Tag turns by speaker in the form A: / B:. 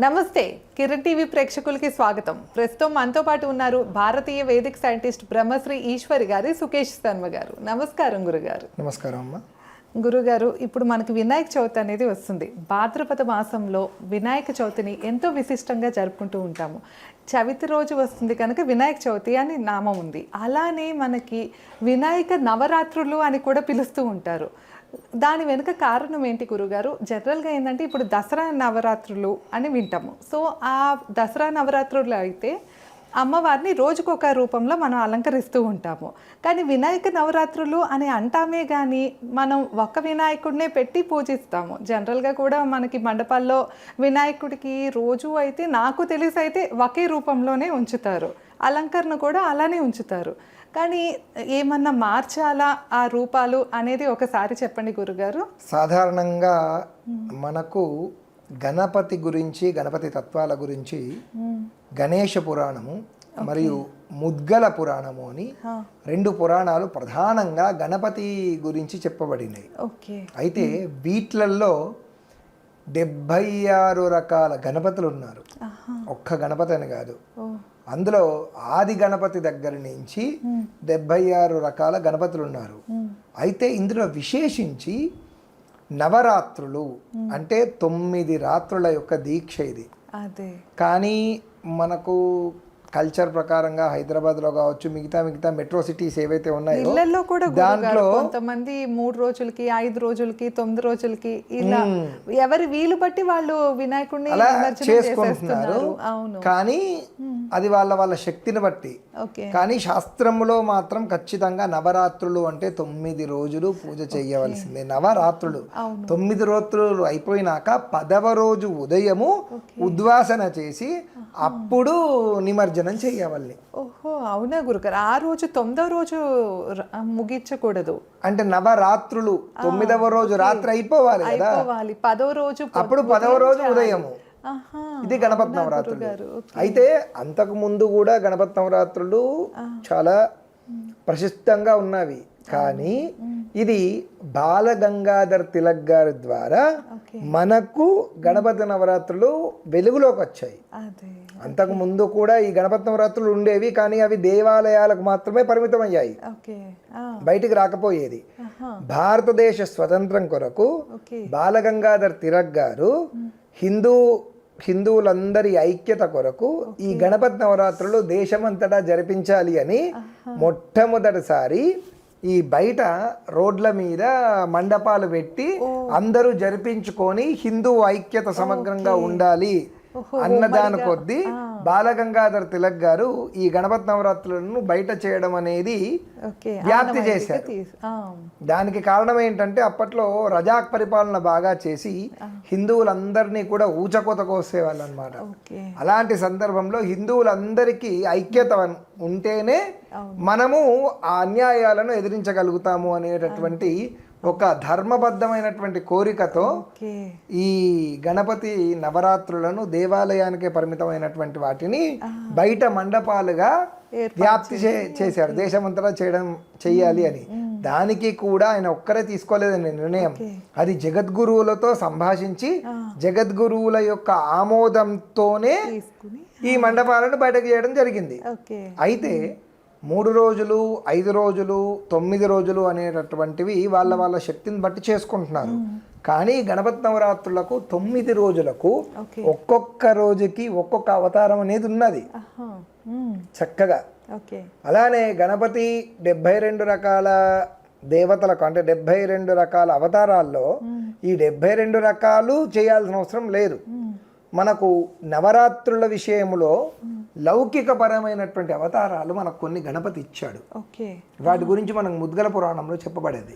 A: నమస్తే కిరణ్ టీవీ ప్రేక్షకులకి స్వాగతం. ప్రస్తుతం మనతో పాటు ఉన్నారు భారతీయ వేదిక సైంటిస్ట్ బ్రహ్మశ్రీ ఈశ్వరి గారి సుకేష్ శర్మ గారు. నమస్కారం గురుగారు.
B: నమస్కారం అమ్మా.
A: గురుగారు ఇప్పుడు మనకి వినాయక చవితి అనేది వస్తుంది. భాద్రపద మాసంలో వినాయక చవితిని ఎంతో విశిష్టంగా జరుపుకుంటూ ఉంటాము. చవితి రోజు వస్తుంది కనుక వినాయక చవితి అని నామం ఉంది. అలానే మనకి వినాయక నవరాత్రులు అని కూడా పిలుస్తూ ఉంటారు. దాని వెనుక కారణం ఏంటి గురుగారు? జనరల్గా ఏంటంటే ఇప్పుడు దసరా నవరాత్రులు అని వింటాము. సో ఆ దసరా నవరాత్రులు అయితే అమ్మవారిని రోజుకొక రూపంలో మనం అలంకరిస్తూ ఉంటాము. కానీ వినాయక నవరాత్రులు అని అంటామే కానీ మనం ఒక్క వినాయకుడినే పెట్టి పూజిస్తాము. జనరల్గా కూడా మనకి మండపాల్లో వినాయకుడికి రోజు అయితే నాకు తెలిసి అయితే ఒకే రూపంలోనే ఉంచుతారు. అలంకరణ కూడా అలానే ఉంచుతారు. కానీ ఏమన్నా మార్చాలా ఆ రూపాలు అనేది ఒకసారి చెప్పండి గురుగారు.
B: సాధారణంగా మనకు గణపతి గురించి గణపతి తత్వాల గురించి గణేష పురాణము మరియు ముద్గల పురాణము అని రెండు పురాణాలు ప్రధానంగా గణపతి గురించి చెప్పబడినాయి. అయితే వీటిలలో డెబ్భై ఆరు రకాల గణపతులు ఉన్నారు. ఒక్క గణపతి అని కాదు. అందులో ఆది గణపతి దగ్గర నుంచి డెబ్భై ఆరు రకాల గణపతులు ఉన్నారు. అయితే ఇందులో విశేషించి నవరాత్రులు అంటే తొమ్మిది రాత్రుల యొక్క దీక్ష ఇది.
A: అదే.
B: కానీ మనకు కల్చర్ ప్రకారంగా హైదరాబాద్లో కావచ్చు మిగతా మిగతా మెట్రో సిటీస్ ఏవైతే ఉన్నాయో
A: ఇళ్ళలో కూడా
B: దాంట్లో
A: కొంతమంది మూడు రోజులకి ఐదు రోజులకి తొమ్మిది రోజులకి ఇలా ఎవరి వీలు బట్టి వాళ్ళు వినాయకుడిని
B: చేసుకుంటున్నారు. కానీ అది వాళ్ళ వాళ్ళ శక్తిని బట్టి. కానీ శాస్త్రములో మాత్రం ఖచ్చితంగా నవరాత్రులు అంటే తొమ్మిది రోజులు పూజ చేయవలసిందే నవరాత్రులు. తొమ్మిది రోజులు అయిపోయినాక పదవ రోజు ఉదయము ఉద్వాసన చేసి అప్పుడు నిమజ్జనం చేయవల్ని
A: ఓహో అవునా గురుగారు? ఆ రోజు తొమ్మిదో రోజు ముగించకూడదు.
B: అంటే నవరాత్రులు తొమ్మిదవ రోజు రాత్రి అయిపోవాలి కదా?
A: అయిపోవాలి. పదో రోజు
B: అప్పుడు పదవ రోజు ఉదయము. ఇది గణపతి నవరాత్రులు. అయితే అంతకు ముందు కూడా గణపతి నవరాత్రులు చాలా ప్రసిద్ధంగా ఉన్నవి. కానీ ఇది బాలగంగాధర్ తిలక్ గారి ద్వారా మనకు గణపతి నవరాత్రులు వెలుగులోకి వచ్చాయి. అంతకు ముందు కూడా ఈ గణపతి నవరాత్రులు ఉండేవి కానీ అవి దేవాలయాలకు మాత్రమే పరిమితం అయ్యాయి
A: ఓకే ఆ,
B: బయటికి రాకపోయేది. భారతదేశ స్వతంత్రం కొరకు బాలగంగాధర్ తిలక్ గారు హిందూ హిందువులందరి ఐక్యత కొరకు ఈ గణపతి నవరాత్రులు దేశమంతటా జరిపించాలి అని మొట్టమొదటిసారి ఈ బయట రోడ్ల మీద మండపాలు పెట్టి అందరూ జరిపించుకొని హిందూ ఐక్యత సమగ్రంగా ఉండాలి అన్నదాని కొద్దీ బాలగంగాధర్ తిలక్ గారు ఈ గణపతి నవరాత్రులను బయట చేయడం అనేది వ్యాప్తి చేశారు. దానికి కారణం ఏంటంటే అప్పట్లో రజాక్ పరిపాలన బాగా చేసి హిందువులందరినీ కూడా ఊచకోత కోసేవాళ్ళు అనమాట అలాంటి సందర్భంలో హిందువులందరికీ ఐక్యత ఉంటేనే మనము ఆ అన్యాయాలను ఎదిరించగలుగుతాము అనేటటువంటి ఒక ధర్మబద్ధమైనటువంటి కోరికతో ఈ గణపతి నవరాత్రులను దేవాలయానికే పరిమితమైనటువంటి వాటిని బయట మండపాలుగా వ్యాప్తి చే- చేశారు. దేశమంతటా చేయడం చెయ్యాలి అని. దానికి కూడా ఆయన ఒక్కరే తీసుకోలేదని నిర్ణయం. అది జగద్గురువులతో సంభాషించి జగద్గురువుల యొక్క ఆమోదంతోనే ఈ మండపాలను బయటకు చేయడం జరిగింది. అయితే మూడు రోజులు ఐదు రోజులు తొమ్మిది రోజులు అనేటటువంటివి వాళ్ళ వాళ్ళ శక్తిని బట్టి చేసుకుంటున్నారు. కానీ గణపతి నవరాత్రులకు తొమ్మిది రోజులకు ఒక్కొక్క రోజుకి ఒక్కొక్క అవతారం అనేది ఉన్నది. చక్కగా. అలానే గణపతి డెబ్భై రెండు రకాల దేవతలకు అంటే డెబ్భై రెండు రకాల అవతారాల్లో ఈ డెబ్భై రెండు రకాలు చేయాల్సిన అవసరం లేదు. మనకు నవరాత్రుల విషయంలో లౌకిక పరమైనటువంటి అవతారాలు మనకు కొన్ని గణపతి ఇచ్చాడు. వాటి గురించి మనకు ముద్గల పురాణంలో చెప్పబడేది.